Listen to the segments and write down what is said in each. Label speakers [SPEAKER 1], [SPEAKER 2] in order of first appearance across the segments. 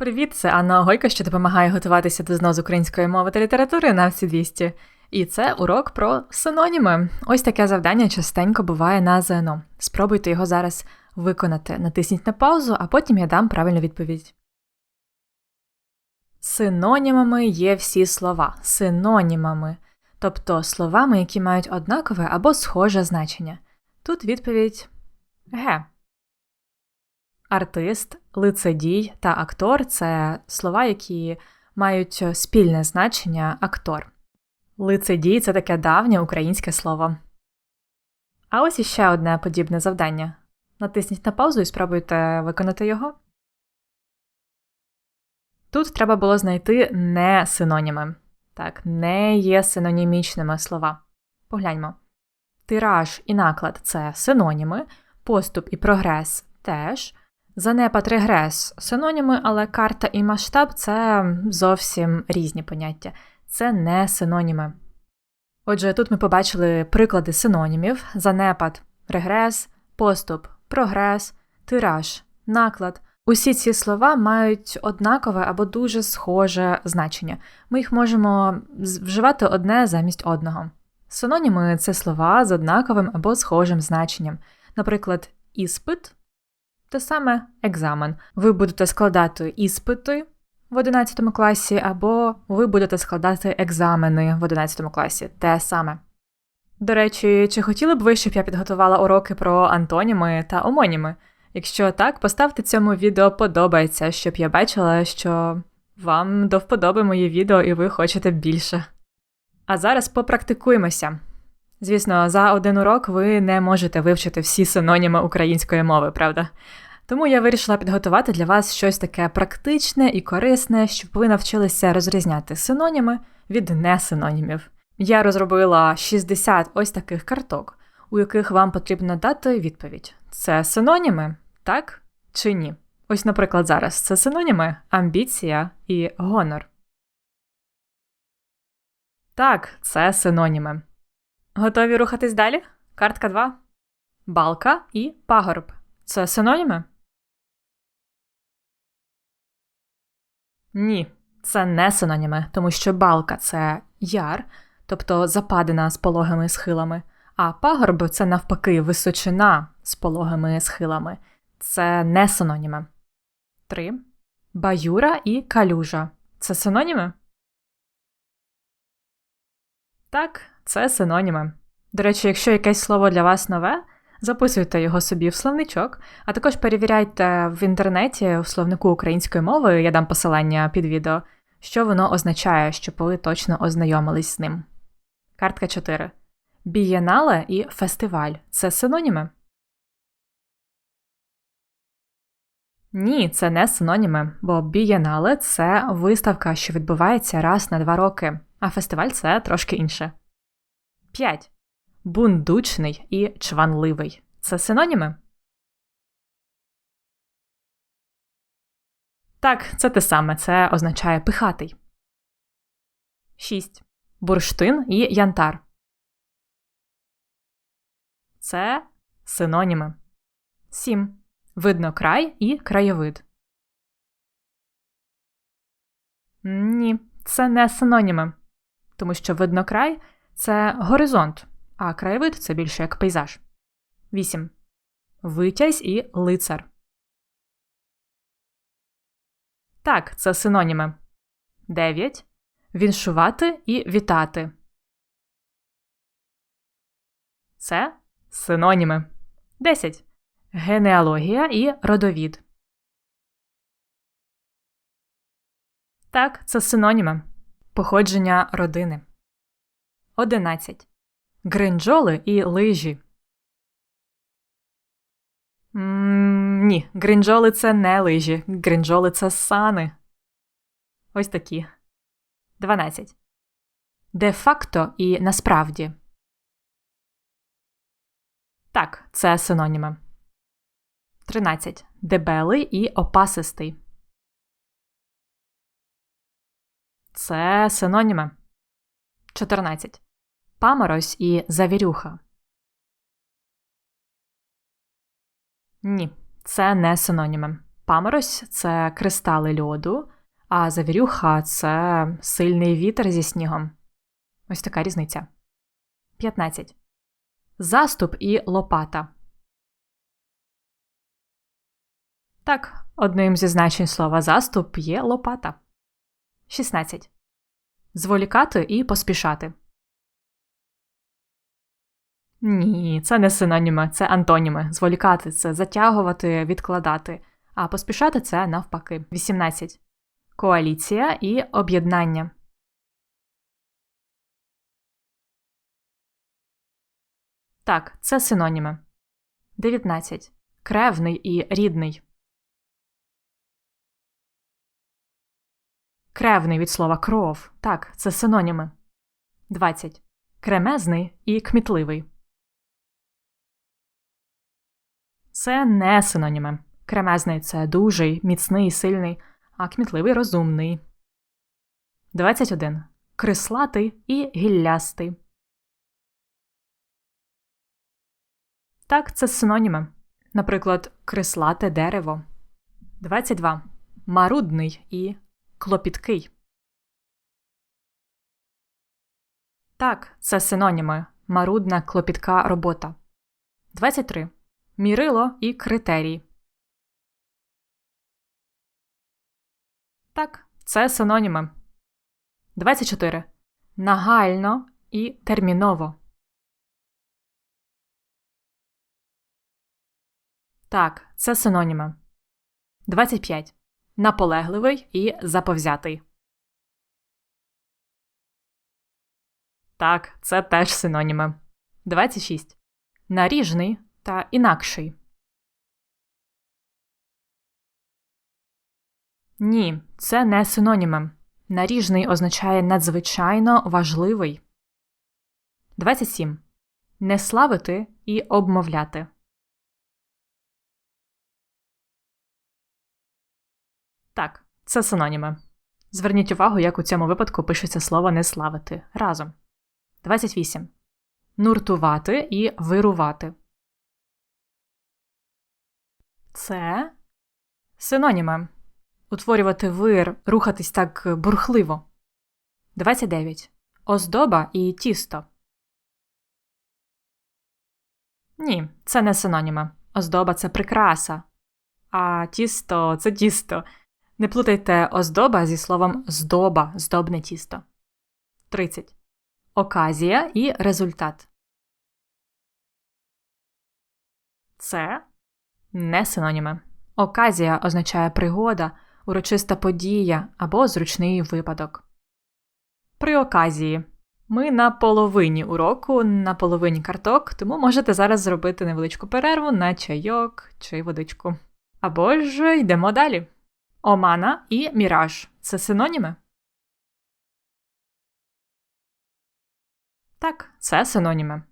[SPEAKER 1] Привіт, це Анна Огойко, що допомагає готуватися до знос української мови та літератури на всі 200. І це урок про синоніми. Ось таке завдання частенько буває на ЗНО. Спробуйте його зараз виконати. Натисніть на паузу, а потім я дам правильну відповідь. Синонімами є всі слова. Синонімами, тобто словами, які мають однакове або схоже значення. Тут відповідь Г. Артист, лицедій та актор це слова, які мають спільне значення актор. Лицедій це таке давнє українське слово. А ось іще одне подібне завдання. Натисніть на паузу і спробуйте виконати його. Тут треба було знайти не синоніми. Так, не є синонімічними слова. Погляньмо. Тираж і наклад це синоніми, поступ і прогрес теж. Занепад регрес синоніми, але карта і масштаб це зовсім різні поняття. Це не синоніми. Отже, тут ми побачили приклади синонімів: занепад, регрес, поступ, прогрес, тираж, наклад. Усі ці слова мають однакове або дуже схоже значення. Ми їх можемо вживати одне замість одного. Синоніми це слова з однаковим або схожим значенням. Наприклад, іспит те саме екзамен. Ви будете складати іспити в 11 класі, або ви будете складати екзамени в 11 класі. Те саме. До речі, чи хотіли б ви, щоб я підготувала уроки про антоніми та омоніми? Якщо так, поставте цьому відео подобається, щоб я бачила, що вам до вподоби моє відео і ви хочете більше. А зараз попрактикуємося. Звісно, за один урок ви не можете вивчити всі синоніми української мови, правда? Тому я вирішила підготувати для вас щось таке практичне і корисне, щоб ви навчилися розрізняти синоніми від несинонімів. Я розробила 60 ось таких карток, у яких вам потрібно дати відповідь: це синоніми, так чи ні? Ось, наприклад, зараз це синоніми амбіція і гонор. Так, це синоніми. Готові рухатись далі? Картка 2. Балка і пагорб. Це синоніми? Ні, це не синоніми, тому що балка це яр, тобто западина з пологими схилами, а пагорб це навпаки височина з пологими схилами. Це не синоніми. 3. Баюра і калюжа. Це синоніми? Так, це синоніми. До речі, якщо якесь слово для вас нове, записуйте його собі в словничок, а також перевіряйте в інтернеті в словнику української мови, я дам посилання під відео, що воно означає, щоб ви точно ознайомились з ним. Картка 4. Бієнале і фестиваль це синоніми? Ні, це не синоніми, бо бієнале це виставка, що відбувається раз на два роки, а фестиваль це трошки інше. 5. Бундучний і чванливий. Це синоніми? Так, це те саме. Це означає пихатий. 6. Бурштин і янтар. Це синоніми. 7. Видно край і краєвид. Ні, це не синоніми. Тому що виднокрай це горизонт, а краєвид це більше як пейзаж. 8. Витязь і лицар. Так, це синоніми. 9. Віншувати і вітати. Це синоніми. 10. Генеалогія і родовід. Так, це синоніми. Походження родини. 11. Гринджоли і лижі. М, Ні, гринджоли це не лижі. Гринджоли це сани. Ось такі. 12. Де-факто і насправді. Так, це синоніми. 13. Дебелий і опасистий. Це синоніми. 14. Паморозь і завірюха. Ні, це не синоніми. Паморозь це кристали льоду, а завірюха це сильний вітер зі снігом. Ось така різниця. 15. Заступ і лопата. Так, одним зі значень слова заступ є лопата. 16. Зволікати і поспішати. Ні, це не синоніми, це антоніми. Зволікати це затягувати, відкладати, а поспішати це навпаки. 18. Коаліція і об'єднання. Так, це синоніми. 19. Кревний і рідний. Кревний від слова кров. Так, це синоніми. 20. Кремезний і кмітливий. Це не синоніми. Кремезний це дужий, міцний, сильний, а кмітливий розумний. 21. Крислатий і гіллястий. Так, це синоніми. Наприклад, крислате дерево. 22. Марудний і клопіткий. Так, це синоніми. Марудна клопітка робота. 23. Мірило і критерій. Так, це синоніми. 24. Нагально і терміново. Так, це синоніми. 25. Наполегливий і заповзятий. Так, це теж синоніми. 26. Наріжний та інакший. Ні, це не синоніми. Наріжний означає надзвичайно важливий. 27. Не славити і обмовляти. Так, це синоніми. Зверніть увагу, як у цьому випадку пишеться слово не славити разом. 28. Нуртувати і вирувати. Це синоніми. Утворювати вир, рухатись так бурхливо. 29. Оздоба і тісто. Ні, це не синоніми. Оздоба це прикраса. А тісто це тісто. Не плутайте оздоба зі словом здоба, здобне тісто. 30. Оказія і результат. Це не синоніми. Оказія означає пригода, урочиста подія або зручний випадок. При оказії. Ми на половині уроку, на половині карток, тому можете зараз зробити невеличку перерву на чайок чи водичку. Або ж йдемо далі. Омана і міраж це синоніми? Так, це синоніми.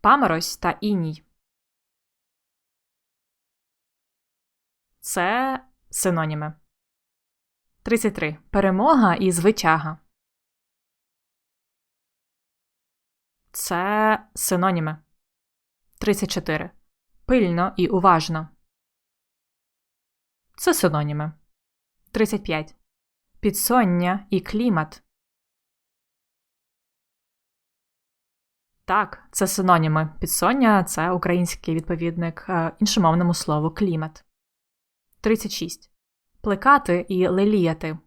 [SPEAKER 1] Паморозь та іній. Це синоніми. 33. Перемога і звитяга. Це синоніми. 34. Пильно і уважно. Це синоніми. 35. Підсоння і клімат. Так, це синоніми. Підсоння це український відповідник е, іншомовному слову клімат. 36. Плекати і леліяти.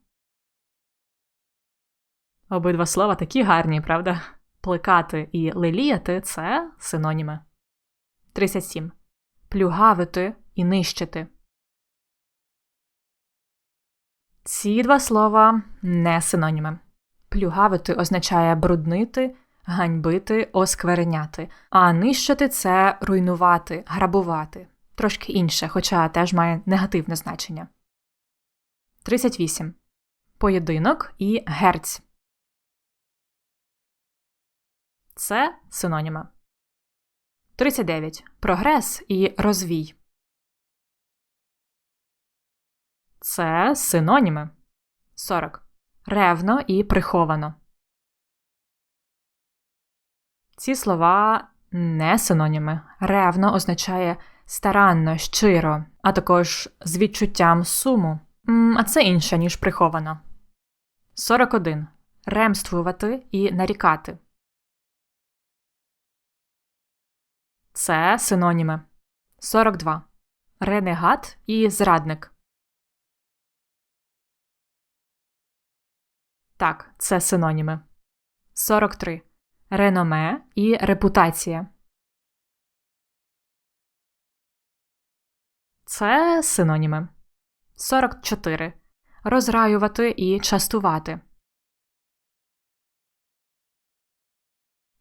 [SPEAKER 1] Обидва слова такі гарні, правда? Плекати і леліяти це синоніми. 37. Плюгавити і нищити. Ці два слова не синоніми. Плюгавити означає бруднити, ганьбити, оскверняти, а нищити це руйнувати, грабувати. Трошки інше, хоча теж має негативне значення. 38. Поєдинок і герць. Це синоніми. 39. Прогрес і розвій. Це синоніми. 40. Ревно і приховано. Ці слова не синоніми. Ревно означає старанно, щиро, а також з відчуттям суму. А це інше, ніж приховано. 41. Ремствувати і нарікати. Це синоніми. 42. Ренегат і зрадник. Так, це синоніми. 43. Реноме і репутація. Це синоніми. 44. Розраювати і частувати.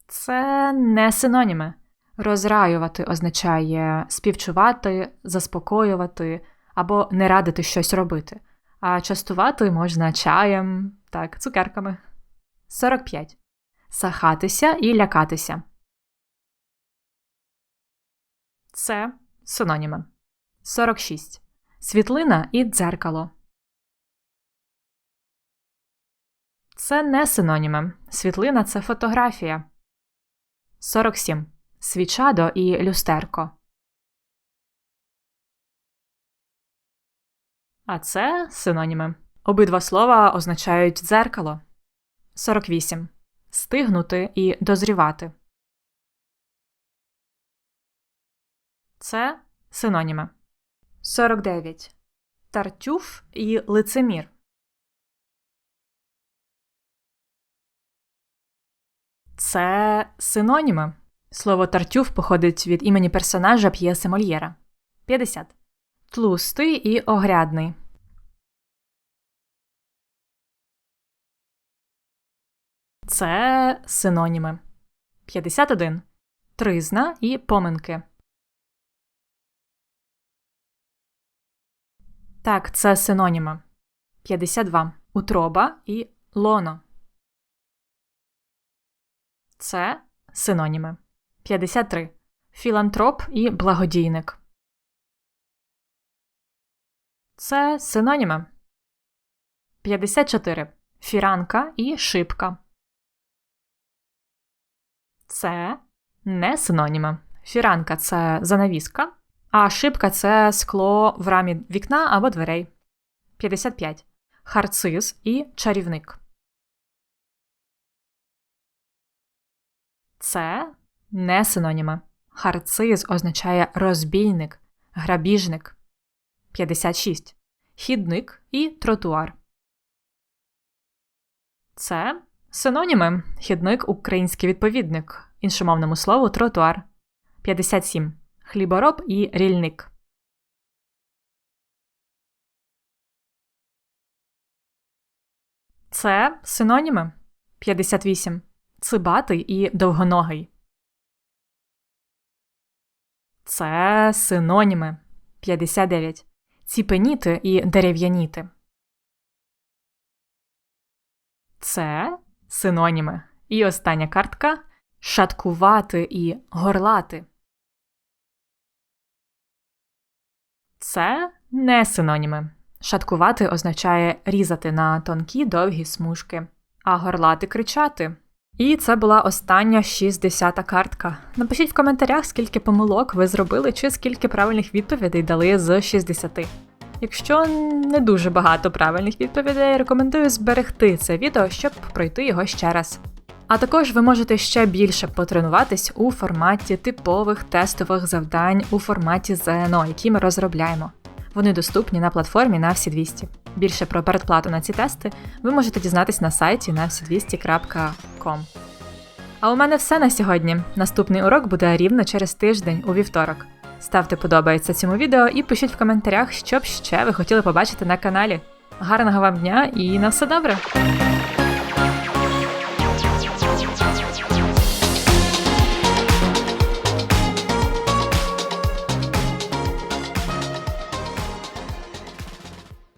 [SPEAKER 1] Це не синоніми. Розраювати означає співчувати, заспокоювати або не радити щось робити. А частувати можна чаєм, так, цукерками. 45. Сахатися і лякатися. Це синоніми. 46. Світлина і дзеркало. Це не синоніми. Світлина це фотографія. 47. Свічадо і люстерко. А це синоніми. Обидва слова означають дзеркало. 48. Стигнути і дозрівати. Це синоніми. 49. Тартюф і лицемір. Це синоніми. Слово тартюф походить від імені персонажа п'єси Мольєра. 50. Тлустий і огрядний. Це синоніми. 51. Тризна і поминки. Так, це синоніми. 52. Утроба і лоно. Це синоніми. 53. Філантроп і благодійник. Це синоніми. 54. Фіранка і шибка. Це не синоніми. Фіранка це занавіска, а шибка це скло в рамі вікна або дверей. 55. Харциз і чарівник. Це не синоніми. Харциз означає розбійник, грабіжник. 56. Хідник і тротуар. Це синоніми. Хідник український відповідник. Іншомовному слову тротуар. 57. Хлібороб і рільник. Це синоніми. 58. Цибатий і довгоногий. Це синоніми. 59. Ціпеніти і дерев'яніти. Це синоніми. І остання картка шаткувати і горлати. Це не синоніми. Шаткувати означає різати на тонкі довгі смужки, а горлати кричати. І це була остання 60-та картка. Напишіть в коментарях, скільки помилок ви зробили, чи скільки правильних відповідей дали з 60. Якщо не дуже багато правильних відповідей, рекомендую зберегти це відео, щоб пройти його ще раз. А також ви можете ще більше потренуватись у форматі типових тестових завдань у форматі ЗНО, які ми розробляємо. Вони доступні на платформі на всі 200. Більше про передплату на ці тести ви можете дізнатись на сайті на всі200.com. А у мене все на сьогодні. Наступний урок буде рівно через тиждень у вівторок. Ставте подобається цьому відео і пишіть в коментарях, що б ще ви хотіли побачити на каналі. Гарного вам дня і на все добре!